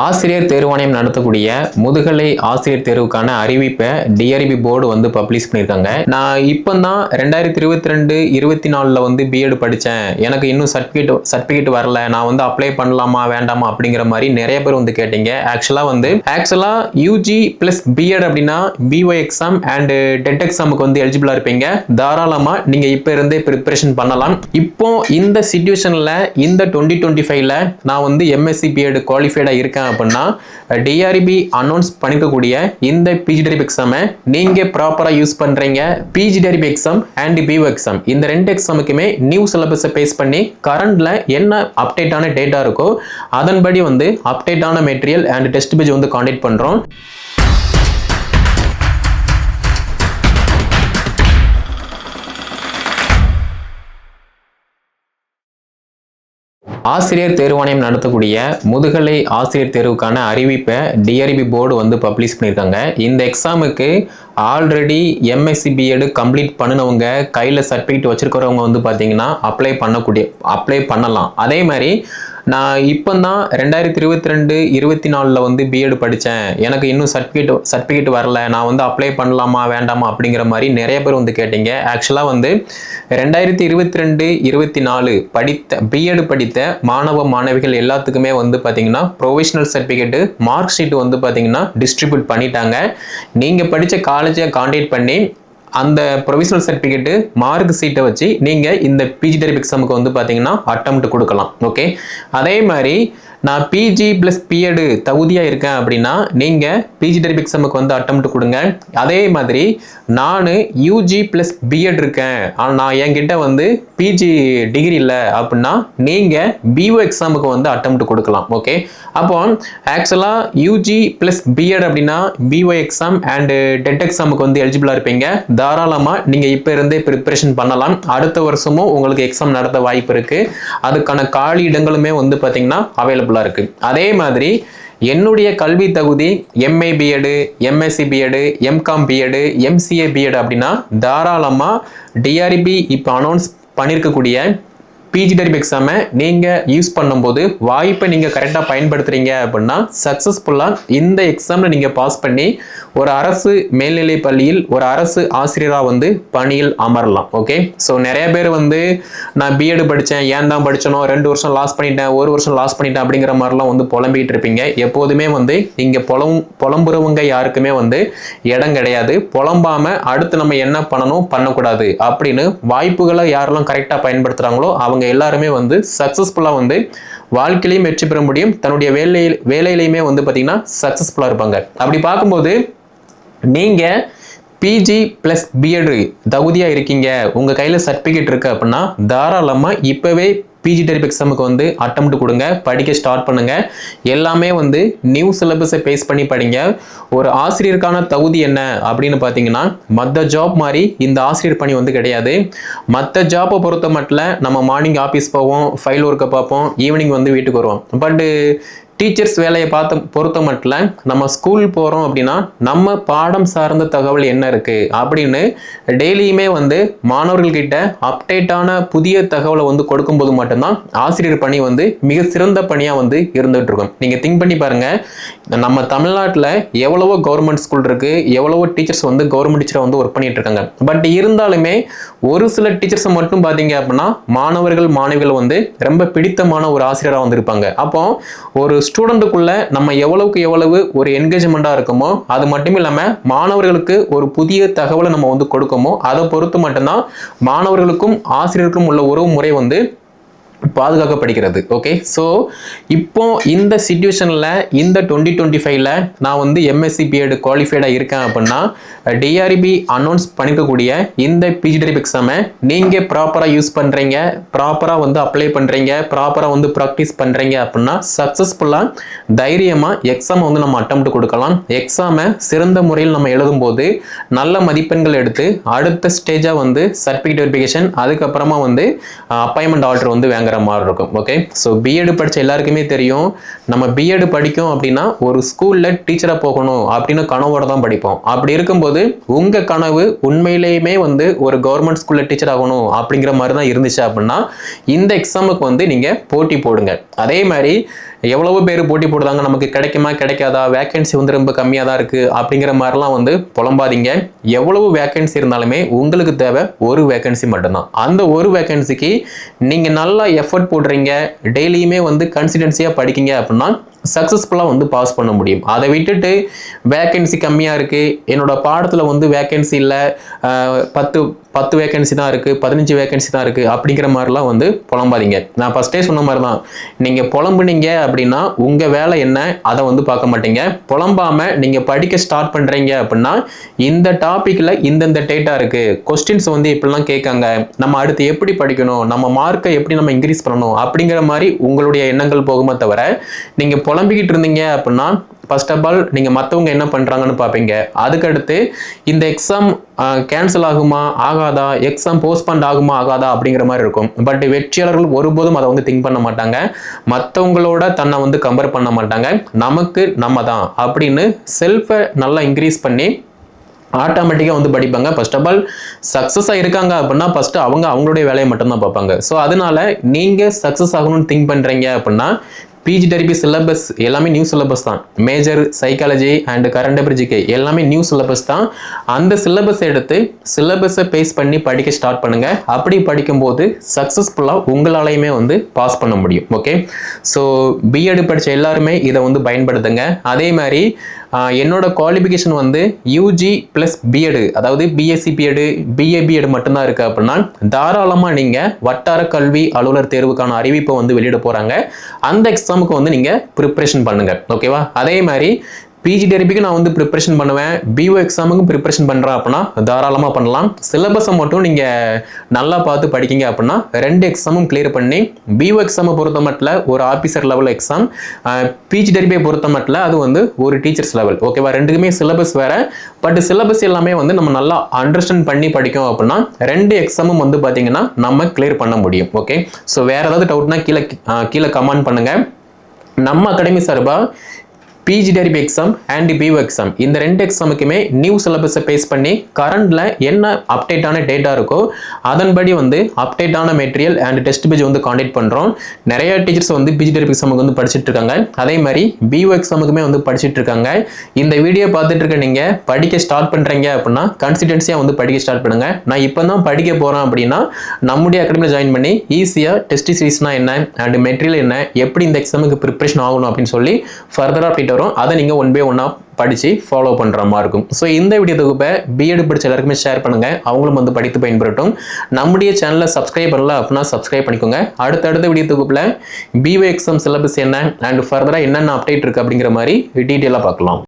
ஆசிரியர் தேர்வாணையம் நடத்தக்கூடிய முதுகலை ஆசிரியர் தேர்வுக்கான அறிவிப்பை டிஆர்பி போர்டு வந்து பப்ளிஷ் பண்ணியிருக்காங்க. நான் இப்போ தான் ரெண்டாயிரத்தி இருபத்தி ரெண்டு இருபத்தி நாலில் வந்து பிஎட் படித்தேன் எனக்கு இன்னும் சர்டிஃபிகேட் சர்டிஃபிகேட் வரல. நான் வந்து அப்ளை பண்ணலாமா வேண்டாமா அப்படிங்கிற மாதிரி நிறைய பேர் வந்து கேட்டீங்க. ஆக்சுவலாக வந்து ஆக்சுவலாக யூஜி ப்ளஸ் பிஎட் அப்படின்னா B O exam and TET எக்ஸாமுக்கு வந்து எலிஜிபிளாக இருப்பீங்க. தாராளமாக நீங்கள் இப்போ இருந்தே ப்ரிப்பரேஷன் பண்ணலாம். இப்போ இந்த சுச்சுவேஷனில் இந்த டுவெண்ட்டி டுவெண்ட்டி ஃபைவ்ல நான் வந்து எம்எஸ்சி பிஎட் குவாலிஃபைடாக இருக்கேன் அப்படின்னா டிஆர்பி அனௌன்ஸ் பண்ணிக்கக்கூடிய இந்த பிஜிடிஆர்பி எக்ஸாமை நீங்கள் ப்ராப்பராக யூஸ் பண்ணுறீங்க PG TRB exam and B O exam இந்த ரெண்டு எக்ஸாமுக்குமே நியூ சிலபஸை பேஸ் பண்ணி கரண்டில் என்ன அப்டேட்டான டேட்டா இருக்கோ அதன்படி வந்து அப்டேட்டான மெட்டீரியல் அண்ட் டெஸ்ட் பேஜ் வந்து காண்டக்ட் பண்ணுறோம் ஆசிரியர் தேர்வாணையம் நடத்தக்கூடிய முதுகலை ஆசிரியர் தேர்வுக்கான அறிவிப்பை டிஆர்பி போர்டு வந்து பப்ளிஷ் பண்ணியிருக்காங்க. இந்த எக்ஸாமுக்கு already MSc B Ed complete பண்ணினவங்க கையில் சர்டிஃபிகேட் வச்சிருக்கிறவங்க வந்து பார்த்தீங்கன்னா அப்ளை பண்ணக்கூடிய அப்ளை பண்ணலாம். அதே மாதிரி நான் இப்போ தான் ரெண்டாயிரத்தி இருபத்தி ரெண்டு இருபத்தி நாலில் வந்து பிஎட் படித்தேன் எனக்கு இன்னும் சர்டிஃபிகேட் சர்டிஃபிகேட் வரல. நான் வந்து அப்ளை பண்ணலாமா வேண்டாமா அப்படிங்கிற மாதிரி நிறைய பேர் வந்து கேட்டீங்க. ஆக்சுவலாக வந்து ரெண்டாயிரத்தி இருபத்தி ரெண்டு இருபத்தி நாலு படித்த பிஎட் படித்த மாணவ மாணவிகள் எல்லாத்துக்குமே வந்து பார்த்தீங்கன்னா ப்ரொவிஷனல் சர்டிஃபிகேட்டு மார்க் ஷீட் வந்து பார்த்தீங்கன்னா டிஸ்ட்ரிபியூட் பண்ணிட்டாங்க. நீங்கள் படித்த காலேஜை காண்டாக்ட் பண்ணி அந்த ப்ரொவிஷனல் சர்டிஃபிகேட்டு மார்க் சீட்டை வச்சு நீங்கள் இந்த பிஜி டெரிப் எக்ஸாமுக்கு வந்து பார்த்தீங்கன்னா அட்டம்ப்ட் கொடுக்கலாம் ஓகே அதே மாதிரி நான் பிஜி ப்ளஸ் பிஎடு தகுதியாக இருக்கேன் அப்படின்னா நீங்கள் பிஜி டெரிப் எக்ஸாமுக்கு வந்து அட்டம்ப்ட் கொடுங்க. அதே மாதிரி நான் யூஜி ப்ளஸ் பிஎட் இருக்கேன். ஆனால் நான் என்கிட்ட வந்து பிஜி டிகிரி இல்லை அப்படின்னா நீங்கள் பிஓ எக்ஸாமுக்கு வந்து அட்டம்ப்ட் கொடுக்கலாம் ஓகே அப்போ ஆக்சுவலாக யூஜி ப்ளஸ் பிஎட் அப்படின்னா B O exam and TET எக்ஸாமுக்கு வந்து எலிஜிபிளாக இருப்பீங்க. தாராளமாக நீங்கள் இப்போ இருந்தே ப்ரிப்பரேஷன் பண்ணலாம். அடுத்த வருஷமும் உங்களுக்கு எக்ஸாம் நடத்த வாய்ப்பு இருக்குது அதுக்கான காலி இடங்களுமே வந்து பார்த்தீங்கன்னா அவைலபிளாக இருக்குது அதே மாதிரி என்னுடைய கல்வி தகுதி MA B Ed MSc B Ed MCom B Ed MCA B Ed அப்படின்னா தாராளமாக டிஆர்பி இப்போ அனௌன்ஸ் பண்ணியிருக்கக்கூடிய பிஜி டெரிப் எக்ஸாமை நீங்கள் யூஸ் பண்ணும்போது வாய்ப்பை நீங்கள் கரெக்டாக பயன்படுத்துகிறீங்க அப்படின்னா சக்ஸஸ்ஃபுல்லாக இந்த எக்ஸாமில் நீங்கள் பாஸ் பண்ணி ஒரு அரசு மேல்நிலை பள்ளியில் ஒரு அரசு ஆசிரியராக வந்து பணியில் அமரலாம். ஓகே ஸோ நிறைய பேர் வந்து நான் பிஎட் படித்தேன் ஏன் தான் படிச்சனோ ரெண்டு வருஷம் லாஸ் பண்ணிட்டேன் ஒரு வருஷம் லாஸ் பண்ணிட்டேன் அப்படிங்கிற மாதிரிலாம் வந்து புலம்பிகிட்டு இருப்பீங்க. எப்போதுமே வந்து இங்கே புலம் புலம்புறவங்க யாருக்குமே வந்து இடம் கிடையாது. புலம்பாமல் அடுத்து நம்ம என்ன பண்ணணும் பண்ணக்கூடாது அப்படின்னு வாய்ப்புகளை யாரெல்லாம் கரெக்டாக பயன்படுத்துகிறாங்களோ அவங்க எல்லாருமே வந்து சக்ஸஸ்ஃபுல்லாக வந்து வாழ்க்கையிலையும் வெற்றி பெற முடியும். தன்னுடைய வேலையில் வேலையிலையுமே வந்து பார்த்தீங்கன்னா சக்ஸஸ்ஃபுல்லாக இருப்பாங்க. அப்படி பார்க்கும்போது நீங்கள் பிஜி ப்ளஸ் பிஎட் தகுதியாக இருக்கீங்க. உங்கள் கையில் சர்டிஃபிகேட் இருக்குது அப்படின்னா தாராளமாக இப்போவே பிஜி டெரிப் எக்ஸாமுக்கு வந்து அட்டம்ப்ட் கொடுங்க படிக்க ஸ்டார்ட் பண்ணுங்க. எல்லாமே வந்து நியூ சிலபஸை பேஸ் பண்ணி படிங்க. ஒரு ஆசிரியருக்கான தகுதி என்ன அப்படின்னு பார்த்தீங்கன்னா மற்ற ஜாப் மாதிரி இந்த ஆசிரியர் பணி வந்து கிடையாது. மற்ற ஜாப்பை பொறுத்த மட்டும் நம்ம மார்னிங் ஆஃபீஸ் போவோம் ஃபைல் ஒர்க்கை பார்ப்போம் ஈவினிங் வந்து வீட்டுக்கு வருவோம். பட்டு டீச்சர்ஸ் வேலையை பார்த்த பொறுத்த மட்டும் நம்ம ஸ்கூல் போகிறோம் அப்படின்னா நம்ம பாடம் சார்ந்த தகவல் என்ன இருக்குது அப்படின்னு டெய்லியுமே வந்து மாணவர்கள்கிட்ட அப்டேட்டான புதிய தகவலை வந்து கொடுக்கும்போது மட்டும்தான் ஆசிரியர் பணி வந்து மிக சிறந்த பணியாக வந்து இருந்துகிட்டுருக்கும் நீங்கள் திங்க் பண்ணி பாருங்கள் நம்ம தமிழ்நாட்டில் எவ்வளவோ கவர்மெண்ட் ஸ்கூல் இருக்குது எவ்வளவோ டீச்சர்ஸ் வந்து கவர்மெண்ட் டீச்சரை வந்து ஒர்க் பண்ணிகிட்டு இருக்காங்க. பட் இருந்தாலுமே ஒரு சில டீச்சர்ஸை மட்டும் பார்த்தீங்க அப்படின்னா மாணவர்கள் மாணவிகள் வந்து ரொம்ப பிடித்தமான ஒரு ஆசிரியராக வந்து இருப்பாங்க. அப்போ ஒரு ஸ்டூடெண்ட்டுக்குள்ளே நம்ம எவ்வளவுக்கு எவ்வளவு ஒரு என்கேஜ்மெண்ட்டாக இருக்குமோ அது மட்டும் இல்லாமல் மாணவர்களுக்கு ஒரு புதிய தகவலை நம்ம வந்து கொடுக்கமோ அதை பொறுத்து மட்டும்தான் மாணவர்களுக்கும் ஆசிரியருக்கும் உள்ள உறவு முறை வந்து பாதுகாக்கப்படுகிறது ஓகே ஸோ இப்போ இந்த சுச்சுவேஷனில் இந்த டுவெண்ட்டி டுவெண்ட்டி ஃபைவ்ல நான் வந்து எம்எஸ்சி பிஎட் குவாலிஃபைடாக இருக்கேன் அப்படின்னா டிஆர்பி அனௌன்ஸ் பண்ணிக்கக்கூடிய இந்த பிஜிடிஎப் எக்ஸாமை நீங்கள் ப்ராப்பராக யூஸ் பண்ணுறீங்க ப்ராப்பராக வந்து அப்ளை பண்ணுறீங்க ப்ராப்பராக வந்து ப்ராக்டிஸ் பண்ணுறீங்க அப்படின்னா சக்ஸஸ்ஃபுல்லாக தைரியமாக எக்ஸாமை வந்து நம்ம அட்டம்ப்ட் கொடுக்கலாம். எக்ஸாமை சிறந்த முறையில் நம்ம எழுதும்போது நல்ல மதிப்பெண்கள் எடுத்து அடுத்த ஸ்டேஜாக வந்து சர்டிஃபிகேட் வெரிஃபிகேஷன் அதுக்கப்புறமா வந்து அப்பாயின்மெண்ட் ஆர்டர் வந்து வாங்குற மாதிரி இருக்கும். ஓகே ஸோ பிஎட் படித்த எல்லாருக்குமே தெரியும். நம்ம பிஎட் படிக்கும் அப்படின்னா ஒரு ஸ்கூலில் டீச்சராக போகணும் அப்படின்னு கனவோடு தான் படிப்போம். அப்படி இருக்கும்போது உங்கள் கனவு உண்மையிலேயுமே வந்து ஒரு கவர்மெண்ட் ஸ்கூலில் டீச்சர் ஆகணும் அப்படிங்கிற மாதிரி தான் இருந்துச்சு அப்படின்னா இந்த எக்ஸாமுக்கு வந்து நீங்கள் போட்டி போடுங்க. அதே மாதிரி எவ்வளவோ பேர் போட்டி போடுறாங்க? நமக்கு கிடைக்குமா கிடைக்காதா? வேகன்சி வந்து ரொம்ப கம்மியாக தான் இருக்குது அப்படிங்கிற மாதிரிலாம் வந்து புலம்பாதீங்க. எவ்வளவு வேக்கன்சி இருந்தாலுமே உங்களுக்கு தேவை ஒரு வேக்கன்சி மட்டும்தான். அந்த ஒரு வேக்கன்சிக்கு நீங்கள் நல்லா எஃபர்ட் போடுறீங்க. டெய்லியுமே வந்து கன்சிடென்சியாக படிக்கீங்க அப்படின்னா சக்ஸஸ்ஃபுல்லாக வந்து பாஸ் பண்ண முடியும். அதை விட்டுட்டு வேக்கன்சி கம்மியாக இருக்குது என்னோடய பாடத்தில் வந்து வேக்கன்சி இல்லை. பத்து பத்து வேக்கன்சி தான் இருக்குது பதினஞ்சு வேக்கன்சி தான் இருக்குது அப்படிங்கிற மாதிரிலாம் வந்து புலம்பாதீங்க. நான் ஃபஸ்ட்டே சொன்ன மாதிரி தான் நீங்கள் புலம்புனீங்க அப்படின்னா உங்கள் வேலை என்ன? அதை வந்து பார்க்க மாட்டீங்க. புலம்பாமல் நீங்கள் படிக்க ஸ்டார்ட் பண்ணுறீங்க அப்படின்னா இந்த டாப்பிக்கில் இந்தந்த டேட்டா இருக்குது கொஸ்டின்ஸ் வந்து இப்படிலாம் கேட்காங்க. நம்ம அடுத்து எப்படி படிக்கணும்? நம்ம மார்க்கை எப்படி நம்ம இன்க்ரீஸ் பண்ணணும்? அப்படிங்கிற மாதிரி உங்களுடைய எண்ணங்கள் போகுமே தவிர நீங்கள் புலம்பிக்கிட்டு இருந்தீங்க அப்படின்னா ஃபர்ஸ்ட் ஆஃப் ஆல் நீங்கள் மற்றவங்க என்ன பண்ணுறாங்கன்னு பார்ப்பீங்க அதுக்கடுத்து இந்த எக்ஸாம் கேன்சல் ஆகுமா ஆகாதா எக்ஸாம் போஸ்ட்பண்ட் ஆகுமா ஆகாதா அப்படிங்கிற மாதிரி இருக்கும். பட் வெற்றியாளர்கள் ஒருபோதும் அதை வந்து திங்க் பண்ண மாட்டாங்க. மற்றவங்களோட தன்னை வந்து கம்பேர் பண்ண மாட்டாங்க. நமக்கு நம்ம தான் அப்படின்னு செல்ஃபை நல்லா இன்க்ரீஸ் பண்ணி ஆட்டோமேட்டிக்காக வந்து படிப்பாங்க. ஃபர்ஸ்ட் ஆஃப் ஆல் சக்ஸஸாக இருக்காங்க அப்படின்னா ஃபஸ்ட்டு அவங்க அவங்களுடைய வேலையை மட்டும்தான் பார்ப்பாங்க. ஸோ அதனால நீங்கள் சக்ஸஸ் ஆகணும்னு திங்க் பண்ணுறீங்க அப்படின்னா பிஜி டெரிபி சிலபஸ் எல்லாமே நியூ சிலபஸ் தான். மேஜர் சைக்காலஜி அண்ட் கரண்ட் அபிரிஜிக்கு எல்லாமே நியூ சிலபஸ் தான். அந்த சிலபஸ் எடுத்து சிலபஸை பேஸ் பண்ணி படிக்க ஸ்டார்ட் பண்ணுங்கள் அப்படி படிக்கும்போது சக்ஸஸ்ஃபுல்லாக உங்களாலையுமே வந்து பாஸ் பண்ண முடியும். ஓகே ஸோ பிஎட் படித்த எல்லாருமே இதை வந்து பயன்படுத்துங்க. அதே மாதிரி என்னோட குவாலிஃபிகேஷன் வந்து யூஜி ப்ளஸ் பிஎடு அதாவது பிஎஸ்சி பிஎடு பிஏ பிஎடு மட்டும்தான் இருக்குது அப்படின்னா தாராளமாக நீங்கள் வட்டார கல்வி அலுவலர் தேர்வுக்கான அறிவிப்பை வந்து வெளியிட போகிறாங்க அந்த எக்ஸாமுக்கு வந்து நீங்கள் ப்ரிப்ரேஷன் பண்ணுங்கள் ஓகேவா அதே மாதிரி பிஜி டெரிபிக்கு நான் வந்து ப்ரிப்பரேஷன் பண்ணுவேன். பிஓ எக்ஸாமுக்கும் ப்ரிப்பரேஷன் பண்ணுறேன் அப்படின்னா தாராளமாக பண்ணலாம். சிலபஸை மட்டும் நீங்கள் நல்லா பார்த்து படிக்கீங்க அப்படின்னா ரெண்டு எக்ஸாமும் கிளியர் பண்ணி பிஓ எக்ஸாமை பொறுத்த மட்டும் ஒரு ஆஃபீஸர் லெவல் எக்ஸாம் பிஜி டெரிபியை பொறுத்த மட்டும் அது வந்து ஒரு டீச்சர்ஸ் லெவல் ஓகேவா ரெண்டுக்குமே சிலபஸ் வேறு. பட் சிலபஸ் எல்லாமே வந்து நம்ம நல்லா அண்டர்ஸ்டாண்ட் பண்ணி படிக்கும் அப்படின்னா ரெண்டு எக்ஸாமும் வந்து பார்த்தீங்கன்னா நம்ம கிளியர் பண்ண முடியும். ஓகே ஸோ வேறு ஏதாவது டவுட்னா கீழே கீழே கமெண்ட் பண்ணுங்கள் நம்ம அகாடமி சார்பாக PG TRB exam and B O exam இந்த ரெண்டு எக்ஸாமுக்குமே நியூ சிலபஸை பேஸ் பண்ணி கரண்டில் என்ன அப்டேட்டான டேட்டா இருக்கோ அதன்படி வந்து அப்டேட்டான மெட்டீரியல் அண்ட் டெஸ்ட் பேஜ் வந்து காண்டக்ட் பண்ணுறோம் நிறைய டீச்சர்ஸ் வந்து பிஜி டெரிப் எக்ஸாமுக்கு வந்து படிச்சுட்டு இருக்காங்க. அதே மாதிரி பிஓ எக்ஸாமுக்குமே வந்து படிச்சுட்டு இருக்காங்க. இந்த வீடியோ பார்த்துட்டு இருக்க நீங்கள் படிக்க ஸ்டார்ட் பண்ணுறீங்க அப்படின்னா கன்சிஸ்டன்சியாக வந்து படிக்க ஸ்டார்ட் பண்ணுங்கள் நான் இப்போ தான் படிக்க போகிறேன் அப்படின்னா நம்முடைய அகாடமியில் ஜாயின் பண்ணி ஈஸியாக டெஸ்ட் சீரீஸ்னால் என்ன அண்ட் மெட்டீரியல் என்ன எப்படி இந்த எக்ஸாமுக்கு ப்ரிப்பரேஷன் ஆகணும் அப்படின்னு சொல்லி ஃபர்தராக அப்டேட் வரும். அதை நீங்கள் ஒன் பை ஒன்னாக படித்து ஃபாலோ பண்ணுற மாதிரி இருக்கும். ஸோ இந்த வீடியோ தொகுப்பை பிஎட் படித்த எல்லாருக்குமே ஷேர் பண்ணுங்கள் அவங்களும் வந்து படித்து பயன்பெறட்டும். நம்முடைய சேனலை சப்ஸ்கிரைப் பண்ணல அப்படின்னா சப்ஸ்கிரைப் பண்ணிக்கோங்க. அடுத்தடுத்த வீடியோ தொகுப்பில் பிஓ எக்ஸாம் சிலபஸ் என்ன அண்ட் ஃபர்தராக என்னென்ன அப்டேட் இருக்குது அப்படிங்கிற மாதிரி டீட்டெயிலாக பார்க்கலாம்.